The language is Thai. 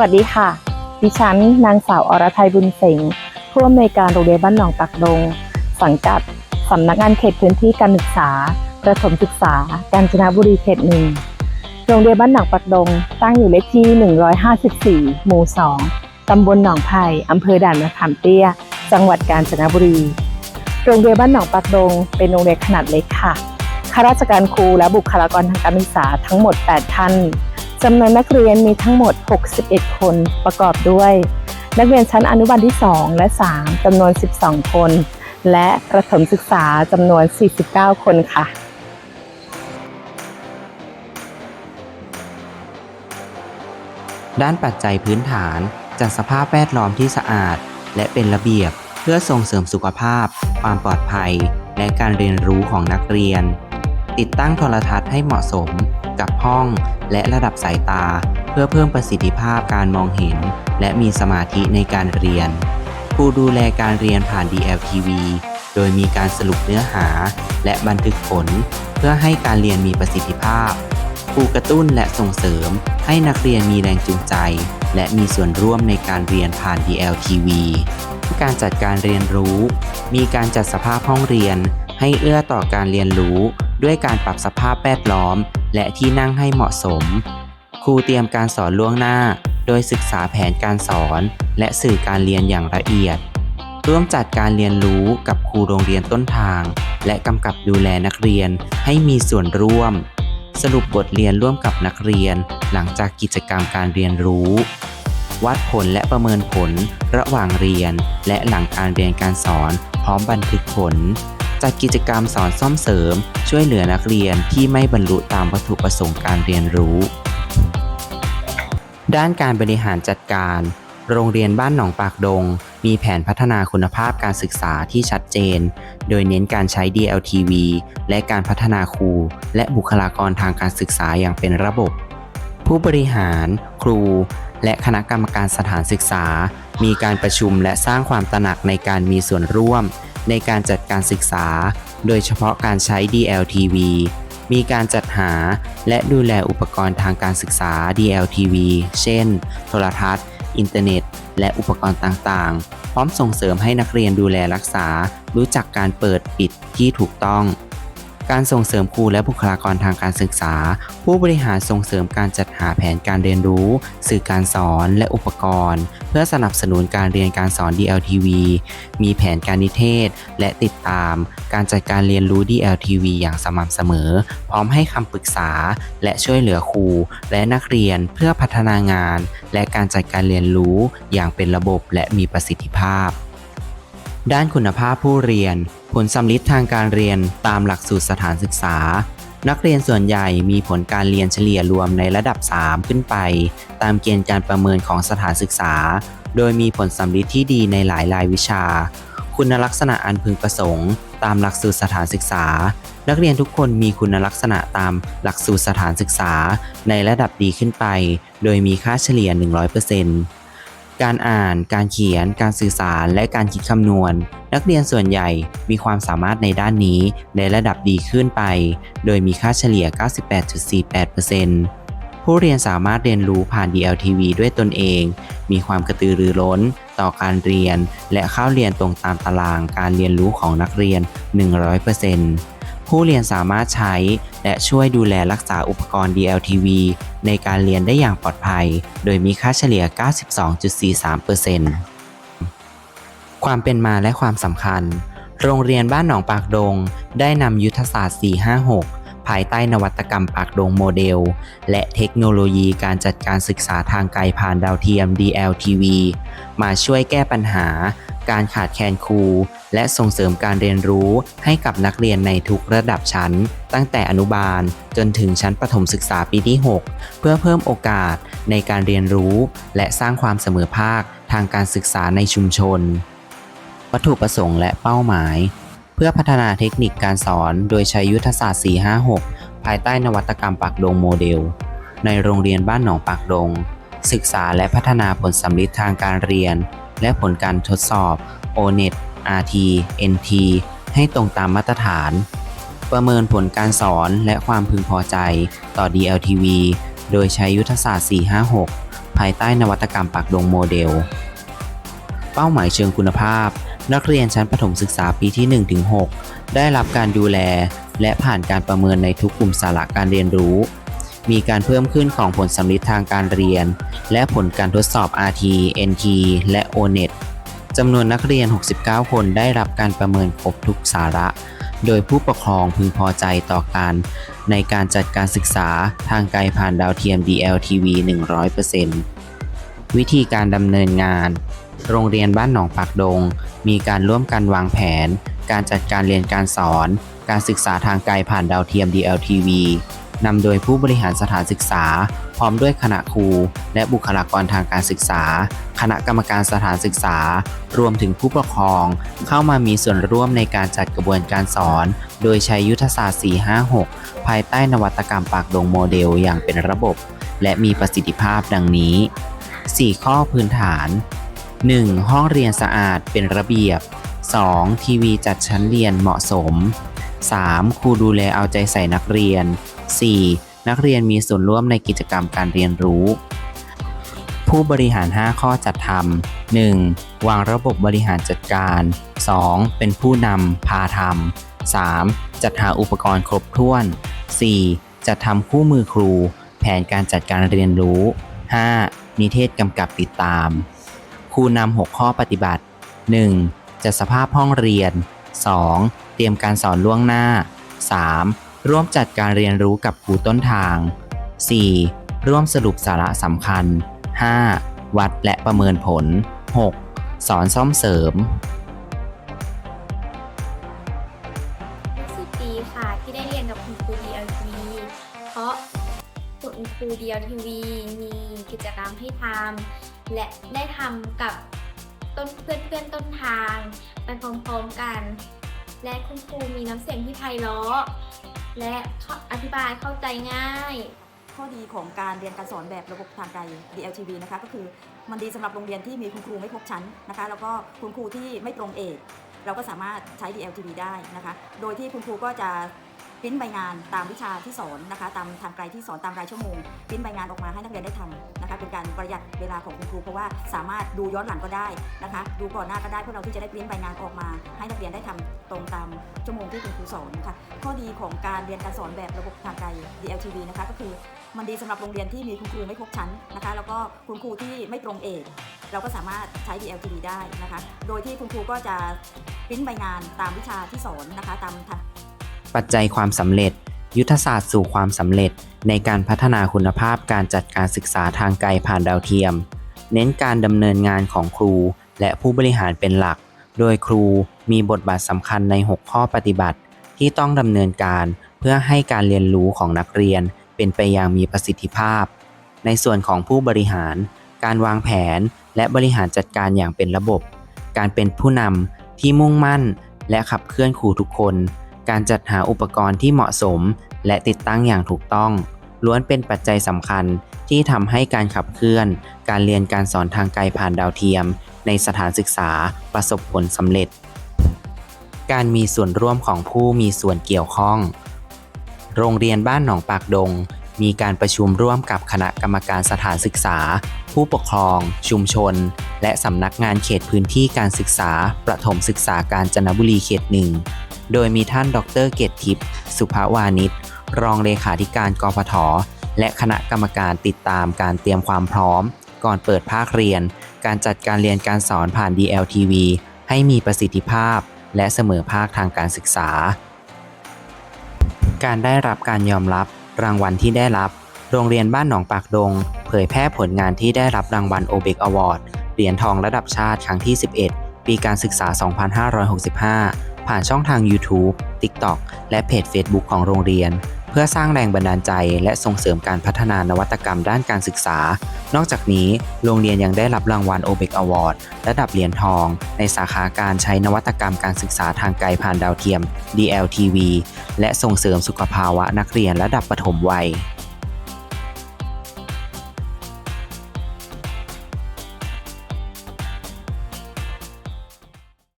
วัสดีค่ะ ดิฉันนางสาวอรทัยบุญเสงผู้อำนวยการโรงเรียนบ้านหนองปักดง สังกัดสำนักงานเขตพื้นที่การศึกษา ประถมศึกษากาญจนบุรีเขตหนึ่ง โรงเรียนบ้านหนองปักดง ตั้งอยู่เลขที่ 154 หมู่ 2 ตำบลหนองไผ่อำเภอด่านมะขามเตี้ย จังหวัดกาญจนบุรี โรงเรียนบ้านหนองปักดง เป็นโรงเรียนขนาดเล็กค่ะ ข้าราชการครูและบุคลากรทางการศึกษาทั้งหมด 8 ท่าน จำนวนนักเรียนมีทั้งหมด 61 คนประกอบด้วย นักเรียนชั้นอนุบาลที่ 2 และ 3จำนวน 12 คน และประถมศึกษาจำนวน 49 คนค่ะด้านปัจจัยพื้นฐาน จัดสภาพแวดล้อมที่สะอาด และเป็นระเบียบ เพื่อส่งเสริมสุขภาพ ความปลอดภัย และการเรียนรู้ของนักเรียน ติดตั้งโทรทัศน์ให้เหมาะสมกับห้อง และระดับสายตา เพื่อเพิ่มประสิทธิภาพการมองเห็น และมีสมาธิในการเรียนครูดูแลการเรียนผ่าน DLTV โดยมีการสรุปเนื้อหา และบันทึกผล เพื่อให้การเรียนมีประสิทธิภาพครูกระตุ้นและส่งเสริม ให้นักเรียนมีแรงจูงใจ และมีส่วนร่วมในการเรียนผ่าน DLTV การจัดการเรียนรู้ มีการจัดสภาพห้องเรียน ให้เอื้อต่อการเรียนรู้ด้วยการปรับสภาพแวดล้อม และที่นั่งให้เหมาะสม ครูเตรียมการสอนล่วงหน้า โดยศึกษาแผนการสอน และสื่อการเรียนอย่างละเอียด ร่วมจัดการเรียนรู้กับครูโรงเรียนต้นทาง และกำกับดูแลนักเรียนให้มีส่วนร่วม สรุปบทเรียนร่วมกับนักเรียน หลังจากกิจกรรมการเรียนรู้ วัดผลและประเมินผลระหว่างเรียน และหลังการเรียนการสอน พร้อมบันทึกผล จัดกิจกรรมสอนซ่อมเสริม ช่วยเหลือนักเรียนที่ไม่บรรลุตามวัตถุประสงค์การเรียนรู้ ด้านการบริหารจัดการ โรงเรียนบ้านหนองปากดง มีแผนพัฒนาคุณภาพการศึกษาที่ชัดเจน โดยเน้นการใช้ DLTV และการพัฒนาครู และบุคลากรทางการศึกษาอย่างเป็นระบบ ผู้บริหาร ครู และคณะกรรมการสถานศึกษา มีการประชุมและสร้างความตระหนักในการมีส่วนร่วม ในการจัดการศึกษา โดยเฉพาะการใช้ DLTV มีการจัดหาและดูแลอุปกรณ์ทางการศึกษา DLTV เช่น โทรทัศน์ อินเทอร์เน็ต และอุปกรณ์ต่างๆ พร้อมส่งเสริมให้นักเรียนดูแลรักษา รู้จักการเปิดปิดที่ถูกต้อง การส่งเสริมครูและบุคลากรทางการศึกษา ผู้บริหารส่งเสริมการจัดหาแผนการเรียนรู้ สื่อการสอนและอุปกรณ์ เพื่อสนับสนุนการเรียนการสอน DLTV มีแผนการนิเทศ และติดตาม การจัดการเรียนรู้ DLTV อย่างสม่ำเสมอ พร้อมให้คำปรึกษา และช่วยเหลือครู และนักเรียนเพื่อพัฒนางาน และการจัดการเรียนรู้อย่างเป็นระบบและมีประสิทธิภาพ ด้านคุณภาพผู้เรียน ผลสำลิดทางการเรียนตามหลักสูตรสถานศึกษา นักเรียนส่วนใหญ่มีผลการเรียนเฉลี่ยรวมในระดับ 3 ขึ้นไป ตามเกณฑ์การประเมินของสถานศึกษา โดยมีผลสำลิดที่ดีในหลายรายวิชา คุณลักษณะอันพึงประสงค์ ตามหลักสูตรสถานศึกษา นักเรียนทุกคนมีคุณลักษณะตามหลักสูตรสถานศึกษา ในระดับดีขึ้นไป โดยมีค่าเฉลี่ย 100% การอ่าน การเขียน การสื่อสาร และการคิดคำนวณ นักเรียนส่วนใหญ่มีความสามารถในด้านนี้ในระดับดีขึ้นไป โดยมีค่าเฉลี่ย 98.48%ผู้เรียนสามารถเรียนรู้ผ่าน DLTV ด้วยตนเอง มีความกระตือรือร้น ต่อการเรียน และเข้าเรียนตรงตามตารางการเรียนรู้ของนักเรียน 100%ผู้เรียนสามารถใช้ และช่วยดูแลรักษาอุปกรณ์ DLTV ในการเรียนได้อย่างปลอดภัย โดยมีค่าเฉลี่ย 92.43%ความเป็นมาและความสำคัญ โรงเรียนบ้านหนองปากดง ได้นำยุทธศาสตร์ 456 ภายใต้นวัตกรรมปากดงโมเดล และเทคโนโลยีการจัดการศึกษาทางไกลผ่านดาวเทียม DLTV มาช่วยแก้ปัญหา การขาดแคลนครู และส่งเสริมการเรียนรู้ให้กับนักเรียนในทุกระดับชั้น ตั้งแต่อนุบาลจนถึงชั้นประถมศึกษาปีที่ 6 เพื่อเพิ่มโอกาสในการเรียนรู้ และสร้างความเสมอภาคทางการศึกษาในชุมชน วัตถุประสงค์และเป้าหมาย เพื่อพัฒนาเทคนิคการสอนโดยใช้ยุทธศาสตร์ 456 ภายใต้นวัตกรรมปากดงโมเดล ในโรงเรียนบ้านหนองปากดง ศึกษาและพัฒนาผลสำลิดทางการเรียน และผลการทดสอบ O-NET RT NT ให้ตรงตามมาตรฐาน ประเมินผลการสอนและความพึงพอใจต่อ DLTV โดยใช้ยุทธศาสตร์ 456 ภายใต้นวัตกรรมปักดงโมเดล เป้าหมายเชิงคุณภาพ นักเรียนชั้นประถมศึกษาปีที่ 1-6 ได้รับการดูแล และผ่านการประเมินในทุกกลุ่มสาระการเรียนรู้ มีการเพิ่มขึ้นของผลสำลิดทางการเรียน และผลการทดสอบ RT NT และ ONET จำนวนนักเรียน 69 คนได้รับการประเมินครบทุกสาระ โดยผู้ปกครองพึงพอใจต่อการ ในการจัดการศึกษาทางไกลผ่านดาวเทียม DLTV 100%วิธีการดำเนินงาน โรงเรียนบ้านหนองปากดง มีการร่วมกันวางแผน การจัดการเรียนการสอน การศึกษาทางไกลผ่านดาวเทียม DLTV นำโดยผู้บริหารสถานศึกษา พร้อมด้วยคณะครู และบุคลากรทางการศึกษา คณะกรรมการสถานศึกษา รวมถึงผู้ปกครอง เข้ามามีส่วนร่วมในการจัดกระบวนการสอน โดยใช้ยุทธศาสตร์ 456 ภายใต้นวัตกรรมปากดงโมเดลอย่างเป็นระบบ และมีประสิทธิภาพดังนี้ 4 ข้อพื้นฐาน 1. ห้องเรียนสะอาดเป็นระเบียบ 2. ทีวีจัดชั้นเรียนเหมาะสม 3. ครูดูแลเอาใจใส่นักเรียน 4. นักเรียนมีส่วนร่วมในกิจกรรมการเรียนรู้ ผู้บริหาร 5 ข้อจัดทำ 1. วางระบบบริหารจัดการ 2. เป็นผู้นำพาทำ 3. จัดหาอุปกรณ์ครบถ้วน 4. จัดทำคู่มือครู แผนการจัดการเรียนรู้ 5. นิเทศกำกับติดตาม ครูนำ 6 ข้อปฏิบัติ 1. จัดสภาพห้องเรียน 2. เตรียมการสอนล่วงหน้า 3. ร่วมจัดการเรียนรู้กับครูต้นทาง 4. ร่วมสรุปสาระสำคัญ 5. วัดและประเมินผล 6. สอนซ่อมเสริมรู้สึกดีค่ะที่ได้เรียนกับคุณครู DLTV เพราะคุณครู DLTV มีกิจกรรมให้ทำ และได้ทำกับต้นเพื่อนเพื่อนๆต้นทางไปพร้อมๆกัน และคุณครูมีน้ำเสียงที่ไพเราะและอธิบายเข้าใจง่ายข้อดีของการเรียนการสอนแบบระบบทางไกล DLTV นะคะก็คือมันดีสำหรับโรงเรียนที่มีคุณครูไม่ครบชั้นนะคะ แล้วก็คุณครูที่ไม่ตรงเอก เราก็สามารถใช้ DLTV ได้นะคะ โดยที่คุณครูก็จะ ปริ้นใบงานตามวิชาที่สอนนะคะ ตามทางไกลที่สอนตามรายชั่วโมงปริ้นใบงานออกมาให้นักเรียนได้ทำนะคะ เป็นการประหยัดเวลาของคุณครูเพราะว่าสามารถดูย้อนหลังก็ได้นะคะ ดูก่อนหน้าก็ได้เพื่อเราที่จะได้ปริ้นใบงานออกมา ให้นักเรียนได้ทำตรงตามชั่วโมงที่คุณครูสอนค่ะข้อดีของการเรียนการสอนแบบระบบทางไกล DLTV นะคะก็คือมันดีสำหรับโรงเรียนที่มีคุณครูไม่ครบชั้นนะคะ แล้วก็คุณครูที่ไม่ตรงเอกเราก็สามารถใช้ DLTV ได้นะคะ โดยที่คุณครูก็จะปริ้นใบงานตามวิชาที่สอนนะคะ ตามทาง ปัจจัยความสำเร็จ ยุทธศาสตร์สู่ความสำเร็จ ในการพัฒนาคุณภาพการจัดการศึกษาทางไกลผ่านดาวเทียม เน้นการดำเนินงานของครู และผู้บริหารเป็นหลัก โดยครูมีบทบาทสำคัญใน 6 ข้อปฏิบัติ ที่ต้องดำเนินการเพื่อให้การเรียนรู้ของนักเรียนเป็นไปอย่างมีประสิทธิภาพ ในส่วนของผู้บริหาร การวางแผนและบริหารจัดการอย่างเป็นระบบ การเป็นผู้นำที่มุ่งมั่นและขับเคลื่อนครูทุกคน การจัดหาอุปกรณ์ที่เหมาะสม และติดตั้งอย่างถูกต้อง ล้วนเป็นปัจจัยสำคัญที่ทำให้การขับเคลื่อน การเรียนการสอนทางไกลผ่านดาวเทียม ในสถานศึกษาประสบผลสำเร็จ การมีส่วนร่วมของผู้มีส่วนเกี่ยวข้อง โรงเรียนบ้านหนองปากดง มีการประชุมร่วมกับคณะกรรมการสถานศึกษา ผู้ปกครอง ชุมชน และสำนักงานเขตพื้นที่การศึกษา ประถมศึกษาการจนบุรีเขตหนึ่ง โดยมีท่านดรเกตทิพย์สุภาวานิชรองเลขาธิการกพทและคณะกรรมการติดตามการเตรียมความพร้อม ก่อนเปิดภาคเรียน การจัดการเรียนการสอนผ่าน DLTV ให้มีประสิทธิภาพ และเสมอภาคทางการศึกษา การได้รับการยอมรับรางวัลที่ได้รับ โรงเรียนบ้านหนองปากดง เผยแพร่ผลงานที่ได้รับรางวัลโอเบกอวอร์ดเหรียญทองระดับชาติครั้งที่ 11 ปีการศึกษา 2565 ผ่านช่องทาง YouTube, TikTok และเพจ Facebook ของโรงเรียน เพื่อสร้างแรงบันดาลใจ และส่งเสริมการพัฒนานวัตกรรมด้านการศึกษา นอกจากนี้ โรงเรียนยังได้รับรางวัลโอเบกอวอร์ดระดับเหรียญทอง ในสาขาการใช้นวัตกรรมการศึกษาทางไกลผ่านดาวเทียม DLTV และส่งเสริมสุขภาวะนักเรียนระดับปฐมวัย